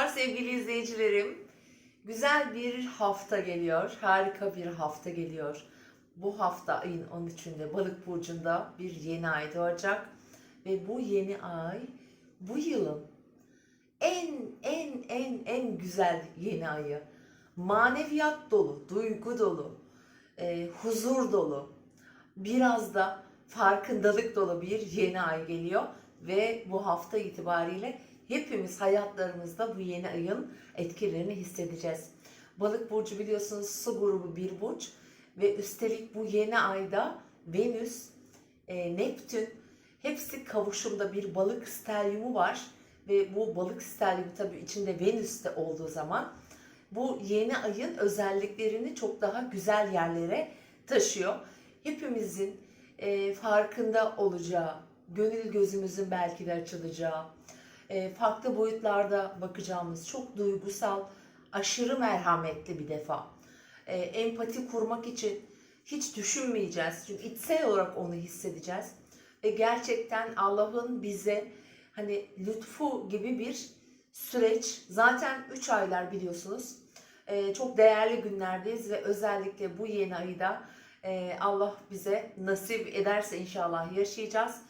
Merhabalar sevgili izleyicilerim. Güzel bir hafta geliyor. Harika bir hafta geliyor. Bu hafta ayın 13'ünde Balık burcunda bir yeni ay doğacak ve bu yeni ay bu yılın en en en en güzel yeni ayı. Maneviyat dolu, duygu dolu, e, huzur dolu, biraz da farkındalık dolu bir yeni ay geliyor ve bu hafta itibariyle hepimiz hayatlarımızda bu yeni ayın etkilerini hissedeceğiz. Balık burcu biliyorsunuz su grubu bir burç ve üstelik bu yeni ayda Venüs, e, Neptün hepsi kavuşumda bir balık stelyumu var ve bu balık stelyumu tabii içinde Venüs de olduğu zaman bu yeni ayın özelliklerini çok daha güzel yerlere taşıyor. Hepimizin e, farkında olacağı, gönül gözümüzün belki de açılacağı, farklı boyutlarda bakacağımız çok duygusal, aşırı merhametli bir defa. E, empati kurmak için hiç düşünmeyeceğiz. Çünkü içsel olarak onu hissedeceğiz. Ve gerçekten Allah'ın bize hani lütfu gibi bir süreç. Zaten 3 aylar biliyorsunuz. E, çok değerli günlerdeyiz ve özellikle bu yeni ayda e, Allah bize nasip ederse inşallah yaşayacağız.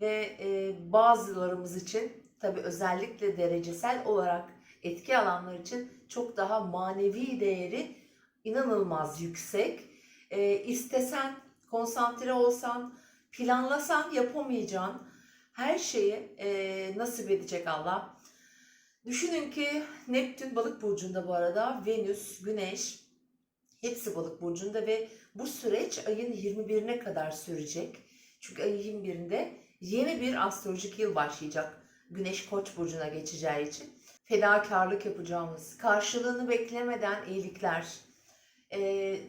Ve e, bazılarımız için tabi özellikle derecesel olarak etki alanlar için çok daha manevi değeri inanılmaz yüksek. E, istesen, konsantre olsan, planlasan yapamayacağın her şeyi e, nasip edecek Allah. Düşünün ki Neptün balık burcunda bu arada, Venüs, Güneş hepsi balık burcunda ve bu süreç ayın 21'ine kadar sürecek. Çünkü ayın 21'inde yeni bir astrolojik yıl başlayacak. Güneş Koç burcuna geçeceği için fedakarlık yapacağımız, karşılığını beklemeden iyilikler, e,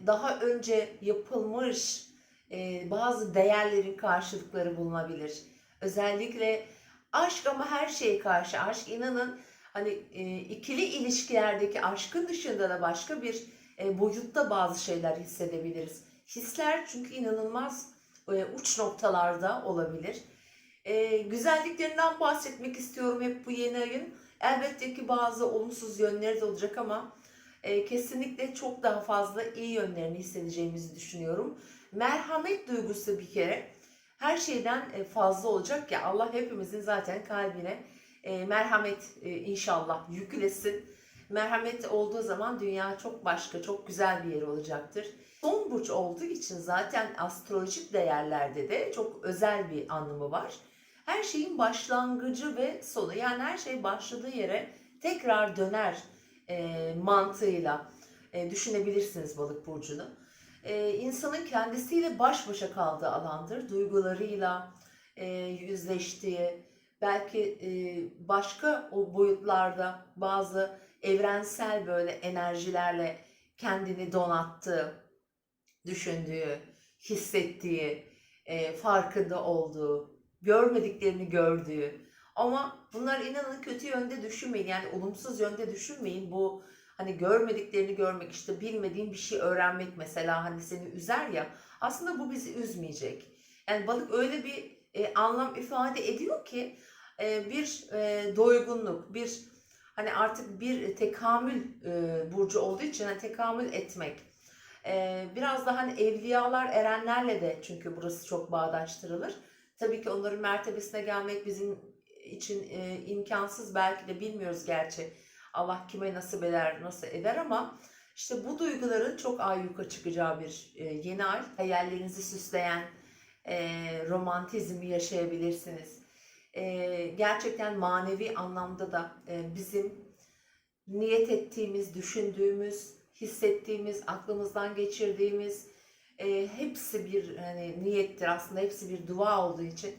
daha önce yapılmış e, bazı değerlerin karşılıkları bulunabilir. Özellikle aşk ama her şeye karşı aşk inanın hani e, ikili ilişkilerdeki aşkın dışında da başka bir boyutta bazı şeyler hissedebiliriz. Hisler çünkü inanılmaz uç noktalarda olabilir. E, güzelliklerinden bahsetmek istiyorum hep bu yeni ayın. Elbette ki bazı olumsuz yönleri de olacak ama e, kesinlikle çok daha fazla iyi yönlerini hissedeceğimizi düşünüyorum. Merhamet duygusu bir kere her şeyden e, fazla olacak ya Allah hepimizin zaten kalbine e, merhamet e, inşallah yüklesin. Merhamet olduğu zaman dünya çok başka, çok güzel bir yer olacaktır. Son burç olduğu için zaten astrolojik değerlerde de çok özel bir anlamı var. Her şeyin başlangıcı ve sonu yani her şey başladığı yere tekrar döner e, mantığıyla e, düşünebilirsiniz balık burcunu. E, insanın kendisiyle baş başa kaldığı alandır. Duygularıyla e, yüzleştiği, belki e, başka o boyutlarda bazı evrensel böyle enerjilerle kendini donattığı, düşündüğü, hissettiği, e, farkında olduğu, görmediklerini gördüğü. Ama bunlar inanın kötü yönde düşünmeyin. Yani olumsuz yönde düşünmeyin. Bu hani görmediklerini görmek işte bilmediğin bir şey öğrenmek mesela hani seni üzer ya. Aslında bu bizi üzmeyecek. Yani balık öyle bir e, anlam ifade ediyor ki e, bir e, doygunluk, bir hani artık bir tekamül e, burcu olduğu için hani tekamül etmek. E, biraz daha hani evliyalar, erenlerle de çünkü burası çok bağdaştırılır. Tabii ki onların mertebesine gelmek bizim için e, imkansız belki de bilmiyoruz gerçi. Allah kime nasip eder, nasıl eder ama işte bu duyguların çok ayyuka çıkacağı bir e, yeni ay. Hayallerinizi süsleyen e, romantizmi yaşayabilirsiniz. E, gerçekten manevi anlamda da e, bizim niyet ettiğimiz, düşündüğümüz, hissettiğimiz, aklımızdan geçirdiğimiz e, hepsi bir hani niyettir aslında hepsi bir dua olduğu için.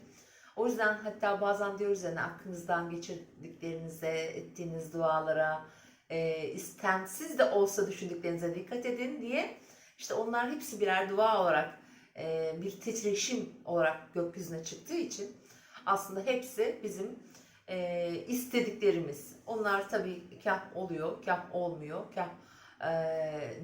O yüzden hatta bazen diyoruz yani aklınızdan geçirdiklerinize, ettiğiniz dualara, e, istemsiz de olsa düşündüklerinize dikkat edin diye işte onlar hepsi birer dua olarak e, bir titreşim olarak gökyüzüne çıktığı için aslında hepsi bizim e, istediklerimiz. Onlar tabii kah oluyor, kah olmuyor, kah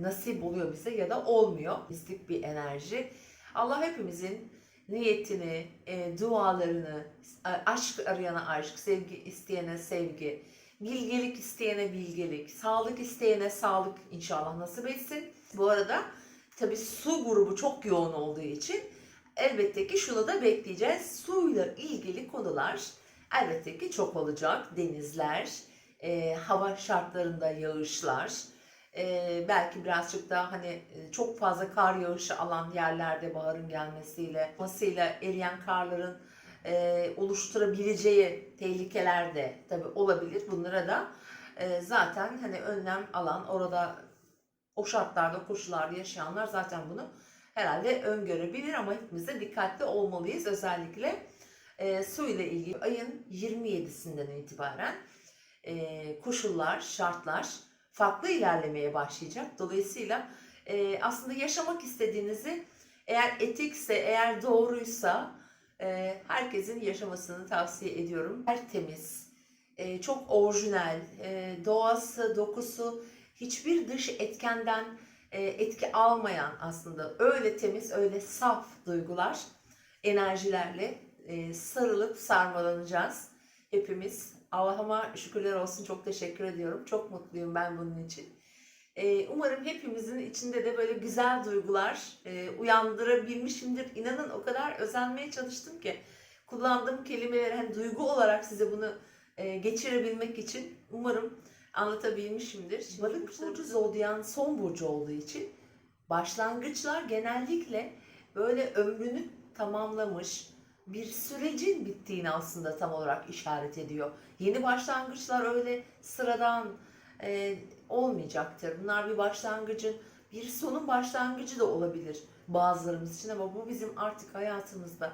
nasip oluyor bize ya da olmuyor. Bizlik bir enerji. Allah hepimizin niyetini, e, dualarını, aşk arayana aşk, sevgi isteyene sevgi, Bilgelik isteyene bilgelik, sağlık isteyene sağlık inşallah nasip etsin. Bu arada tabii su grubu çok yoğun olduğu için elbette ki şunu da bekleyeceğiz. Suyla ilgili konular elbette ki çok olacak. Denizler, e, hava şartlarında yağışlar, e, belki birazcık da hani e, çok fazla kar yağışı alan yerlerde baharın gelmesiyle, masıyla eriyen karların e, oluşturabileceği tehlikeler de tabii olabilir. Bunlara da e, zaten hani önlem alan orada o şartlarda koşullarda yaşayanlar zaten bunu herhalde öngörebilir ama hepimiz de dikkatli olmalıyız. Özellikle e, su ile ilgili ayın 27'sinden itibaren e, koşullar, şartlar farklı ilerlemeye başlayacak. Dolayısıyla e, aslında yaşamak istediğinizi eğer etikse, eğer doğruysa e, herkesin yaşamasını tavsiye ediyorum. Tertemiz, e, çok orijinal, e, doğası, dokusu hiçbir dış etkenden e, etki almayan aslında öyle temiz, öyle saf duygular, enerjilerle e, sarılıp sarmalanacağız. Hepimiz Allah'ıma şükürler olsun çok teşekkür ediyorum. Çok mutluyum ben bunun için. E, umarım hepimizin içinde de böyle güzel duygular e, uyandırabilmişimdir. İnanın o kadar özenmeye çalıştım ki kullandığım kelimeleri hani duygu olarak size bunu e, geçirebilmek için umarım anlatabilmişimdir. Balık burcu zodyan son burcu olduğu için başlangıçlar genellikle böyle ömrünü tamamlamış bir sürecin bittiğini aslında tam olarak işaret ediyor. Yeni başlangıçlar öyle sıradan e, olmayacaktır. Bunlar bir başlangıcın, bir sonun başlangıcı da olabilir bazılarımız için ama bu bizim artık hayatımızda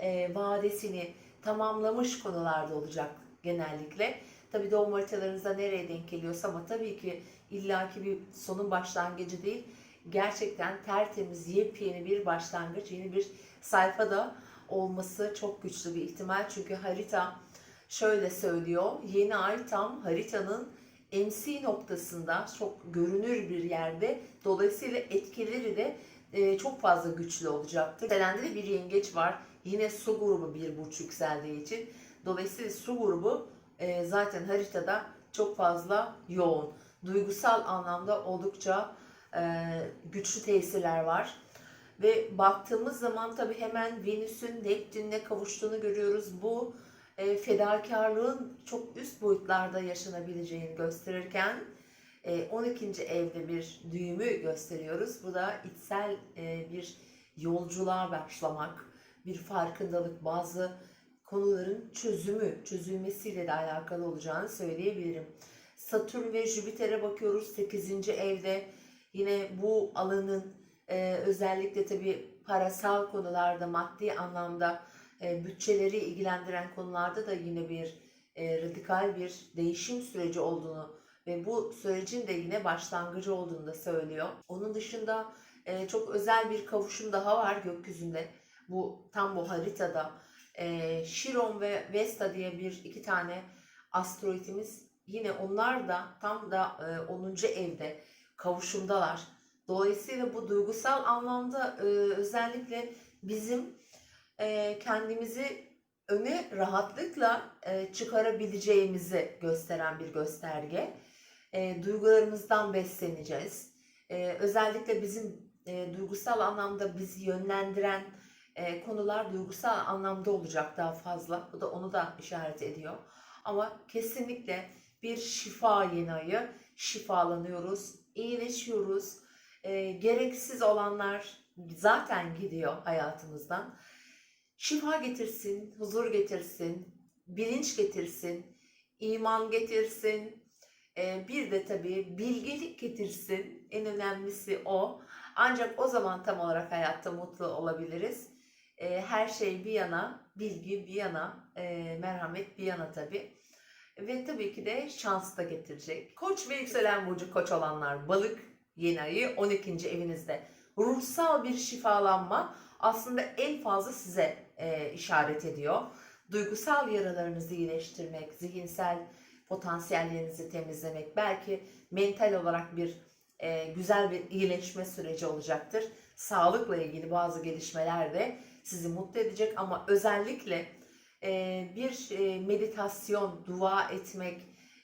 e, vadesini tamamlamış konularda olacak genellikle. Tabii doğum haritalarınızda nereye denk geliyorsa ama tabii ki illaki bir sonun başlangıcı değil. Gerçekten tertemiz, yepyeni bir başlangıç, yeni bir sayfada olması çok güçlü bir ihtimal. Çünkü harita şöyle söylüyor. Yeni ay tam haritanın MC noktasında çok görünür bir yerde. Dolayısıyla etkileri de e, çok fazla güçlü olacaktır. Selende de bir yengeç var. Yine su grubu bir burç yükseldiği için. Dolayısıyla su grubu e, zaten haritada çok fazla yoğun. Duygusal anlamda oldukça e, güçlü tesirler var. Ve baktığımız zaman tabii hemen Venüs'ün Neptün'le kavuştuğunu görüyoruz. Bu e, fedakarlığın çok üst boyutlarda yaşanabileceğini gösterirken e, 12. evde bir düğümü gösteriyoruz. Bu da içsel e, bir yolculuğa başlamak, bir farkındalık, bazı konuların çözümü, çözülmesiyle de alakalı olacağını söyleyebilirim. Satürn ve Jüpiter'e bakıyoruz 8. evde. Yine bu alanın e, özellikle tabii parasal konularda, maddi anlamda e, bütçeleri ilgilendiren konularda da yine bir e, radikal bir değişim süreci olduğunu ve bu sürecin de yine başlangıcı olduğunu da söylüyor. Onun dışında e, çok özel bir kavuşum daha var gökyüzünde. Bu tam bu haritada. E, Chiron ve Vesta diye bir iki tane asteroidimiz yine onlar da tam da e, 10. evde kavuşumdalar. Dolayısıyla bu duygusal anlamda e, özellikle bizim e, kendimizi öne rahatlıkla e, çıkarabileceğimizi gösteren bir gösterge. E, duygularımızdan besleneceğiz. E, özellikle bizim e, duygusal anlamda bizi yönlendiren e, konular duygusal anlamda olacak daha fazla. Bu da onu da işaret ediyor. Ama kesinlikle bir şifa yeni ayı. Şifalanıyoruz, iyileşiyoruz. E, gereksiz olanlar zaten gidiyor hayatımızdan. Şifa getirsin, huzur getirsin, bilinç getirsin, iman getirsin. E, bir de tabii bilgelik getirsin. En önemlisi o. Ancak o zaman tam olarak hayatta mutlu olabiliriz. E, her şey bir yana, bilgi bir yana, e, merhamet bir yana tabii. Ve tabii ki de şans da getirecek. Koç ve yükselen burcu koç olanlar balık yeni ayı 12. evinizde. Ruhsal bir şifalanma aslında en fazla size e, işaret ediyor. Duygusal yaralarınızı iyileştirmek, zihinsel potansiyellerinizi temizlemek, belki mental olarak bir e, güzel bir iyileşme süreci olacaktır. Sağlıkla ilgili bazı gelişmeler de sizi mutlu edecek ama özellikle e, bir e, meditasyon, dua etmek,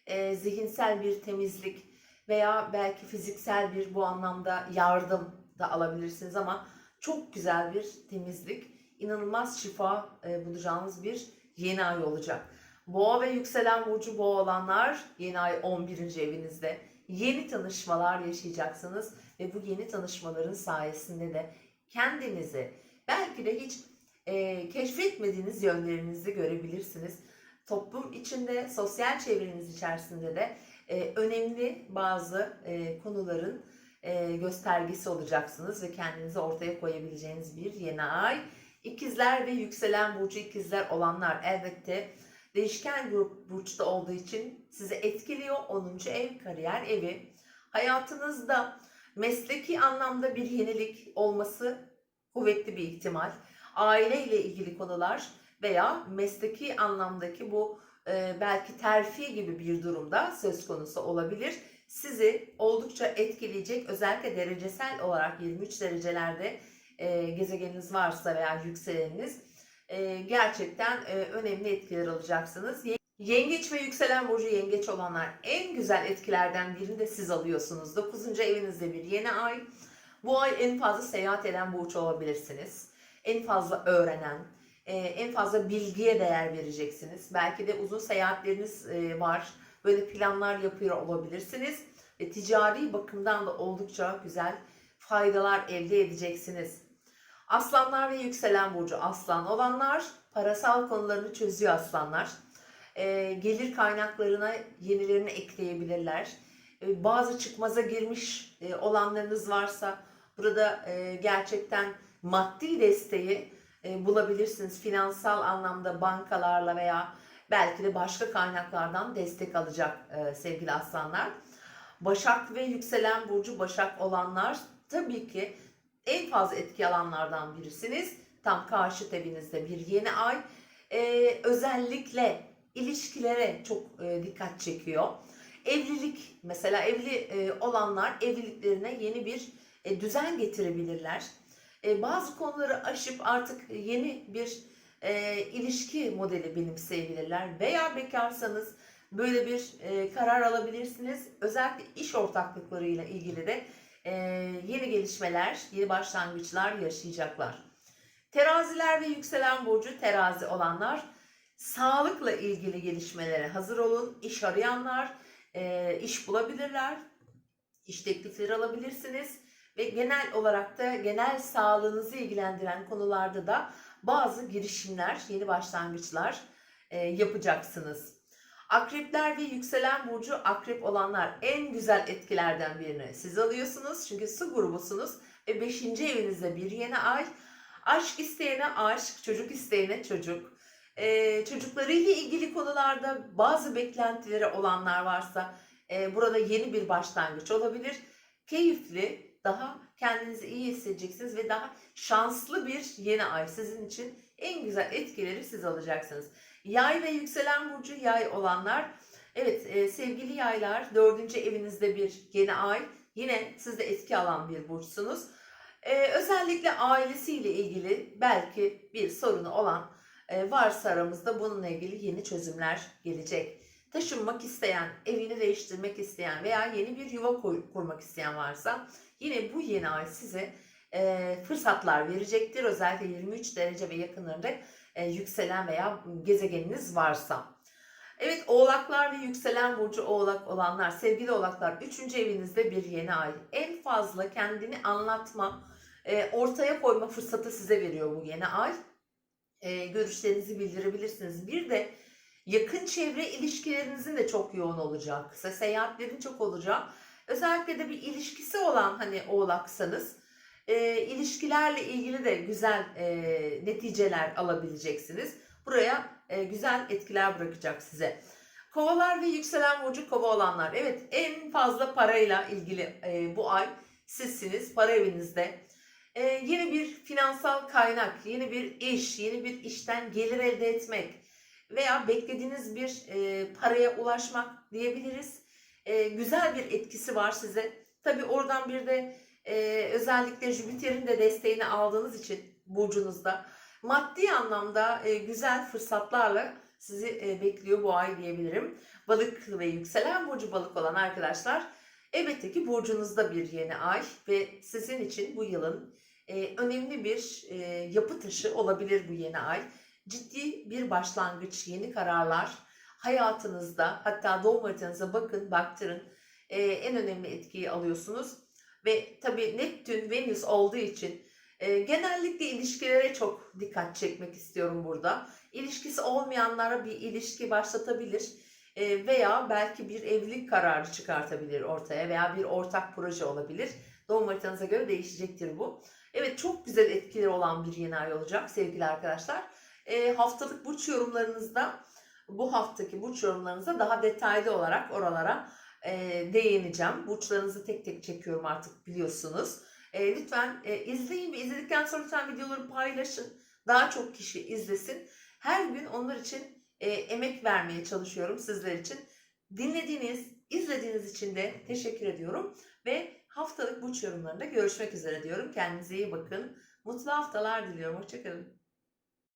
e, zihinsel bir temizlik veya belki fiziksel bir bu anlamda yardım da alabilirsiniz ama çok güzel bir temizlik, inanılmaz şifa e, bulacağınız bir yeni ay olacak. Boğa ve yükselen burcu boğa olanlar yeni ay 11. evinizde yeni tanışmalar yaşayacaksınız ve bu yeni tanışmaların sayesinde de kendinizi belki de hiç e, keşfetmediğiniz yönlerinizi görebilirsiniz. Toplum içinde, sosyal çevreniz içerisinde de e, önemli bazı e, konuların e, göstergesi olacaksınız ve kendinizi ortaya koyabileceğiniz bir yeni ay. İkizler ve yükselen burcu ikizler olanlar elbette değişken grup burçta olduğu için sizi etkiliyor. 10. ev kariyer evi. Hayatınızda mesleki anlamda bir yenilik olması kuvvetli bir ihtimal. Aile ile ilgili konular veya mesleki anlamdaki bu e, belki terfi gibi bir durumda söz konusu olabilir. Sizi oldukça etkileyecek özellikle derecesel olarak 23 derecelerde e, gezegeniniz varsa veya yükseleniniz e, gerçekten e, önemli etkiler alacaksınız. Ye- Yengeç ve yükselen burcu yengeç olanlar en güzel etkilerden birini de siz alıyorsunuz. 9. evinizde bir yeni ay. Bu ay en fazla seyahat eden burç olabilirsiniz. En fazla öğrenen, e, en fazla bilgiye değer vereceksiniz. Belki de uzun seyahatleriniz e, var. Böyle planlar yapıyor olabilirsiniz. Ve ticari bakımdan da oldukça güzel faydalar elde edeceksiniz. Aslanlar ve yükselen burcu aslan olanlar parasal konularını çözüyor aslanlar. E, gelir kaynaklarına yenilerini ekleyebilirler. E, bazı çıkmaza girmiş e, olanlarınız varsa burada e, gerçekten maddi desteği e, bulabilirsiniz. Finansal anlamda bankalarla veya belki de başka kaynaklardan destek alacak e, sevgili aslanlar. Başak ve yükselen burcu Başak olanlar tabii ki en fazla etki alanlardan birisiniz. Tam karşı evinizde bir yeni ay. Ee, özellikle ilişkilere çok e, dikkat çekiyor. Evlilik mesela evli e, olanlar evliliklerine yeni bir e, düzen getirebilirler. E, bazı konuları aşıp artık yeni bir e, ilişki modeli benimseyebilirler. Veya bekarsanız böyle bir e, karar alabilirsiniz. Özellikle iş ortaklıklarıyla ilgili de e, yeni gelişmeler, yeni başlangıçlar yaşayacaklar. Teraziler ve yükselen burcu terazi olanlar sağlıkla ilgili gelişmelere hazır olun. İş arayanlar e, iş bulabilirler. İş teklifleri alabilirsiniz. Ve genel olarak da genel sağlığınızı ilgilendiren konularda da bazı girişimler, yeni başlangıçlar e, yapacaksınız. Akrepler ve yükselen burcu akrep olanlar en güzel etkilerden birini siz alıyorsunuz. Çünkü su grubusunuz ve 5. evinizde bir yeni ay. Aşk isteyene aşk, çocuk isteyene çocuk. Ee, çocuklarıyla ilgili konularda bazı beklentileri olanlar varsa e, burada yeni bir başlangıç olabilir. Keyifli, daha kendinizi iyi hissedeceksiniz ve daha şanslı bir yeni ay sizin için en güzel etkileri siz alacaksınız. Yay ve yükselen burcu yay olanlar, evet e, sevgili yaylar dördüncü evinizde bir yeni ay, yine siz de etki alan bir burçsunuz. E, özellikle ailesiyle ilgili belki bir sorunu olan e, varsa aramızda bununla ilgili yeni çözümler gelecek. Taşınmak isteyen, evini değiştirmek isteyen veya yeni bir yuva kur- kurmak isteyen varsa yine bu yeni ay size e, fırsatlar verecektir. Özellikle 23 derece ve yakınlarında e, yükselen veya gezegeniniz varsa. Evet oğlaklar ve yükselen burcu oğlak olanlar, sevgili oğlaklar 3. evinizde bir yeni ay. En fazla kendini anlatma, e, ortaya koyma fırsatı size veriyor bu yeni ay. E, görüşlerinizi bildirebilirsiniz. Bir de yakın çevre ilişkilerinizin de çok yoğun olacak. Kısa seyahatlerin çok olacak. Özellikle de bir ilişkisi olan hani oğlaksanız e, ilişkilerle ilgili de güzel e, neticeler alabileceksiniz. Buraya e, güzel etkiler bırakacak size. Kovalar ve yükselen burcu kova olanlar. Evet en fazla parayla ilgili e, bu ay sizsiniz. Para evinizde. E, yeni bir finansal kaynak, yeni bir iş, yeni bir işten gelir elde etmek veya beklediğiniz bir e, paraya ulaşmak diyebiliriz. E, güzel bir etkisi var size. Tabi oradan bir de e, özellikle Jüpiter'in de desteğini aldığınız için burcunuzda maddi anlamda e, güzel fırsatlarla sizi e, bekliyor bu ay diyebilirim. Balık ve yükselen burcu balık olan arkadaşlar elbette ki burcunuzda bir yeni ay ve sizin için bu yılın e, önemli bir e, yapı taşı olabilir bu yeni ay. Ciddi bir başlangıç, yeni kararlar hayatınızda hatta doğum haritanıza bakın, baktırın e, en önemli etkiyi alıyorsunuz. Ve tabii Neptün, Venüs olduğu için e, genellikle ilişkilere çok dikkat çekmek istiyorum burada. İlişkisi olmayanlara bir ilişki başlatabilir e, veya belki bir evlilik kararı çıkartabilir ortaya veya bir ortak proje olabilir. Doğum haritanıza göre değişecektir bu. Evet çok güzel etkileri olan bir yeni ay olacak sevgili arkadaşlar. E, haftalık burç yorumlarınızda bu haftaki burç yorumlarınıza daha detaylı olarak oralara e, değineceğim. Burçlarınızı tek tek çekiyorum artık biliyorsunuz. E, lütfen e, izleyin ve izledikten sonra lütfen videoları paylaşın. Daha çok kişi izlesin. Her gün onlar için e, emek vermeye çalışıyorum sizler için. Dinlediğiniz, izlediğiniz için de teşekkür ediyorum. Ve haftalık burç yorumlarında görüşmek üzere diyorum. Kendinize iyi bakın. Mutlu haftalar diliyorum. Hoşçakalın.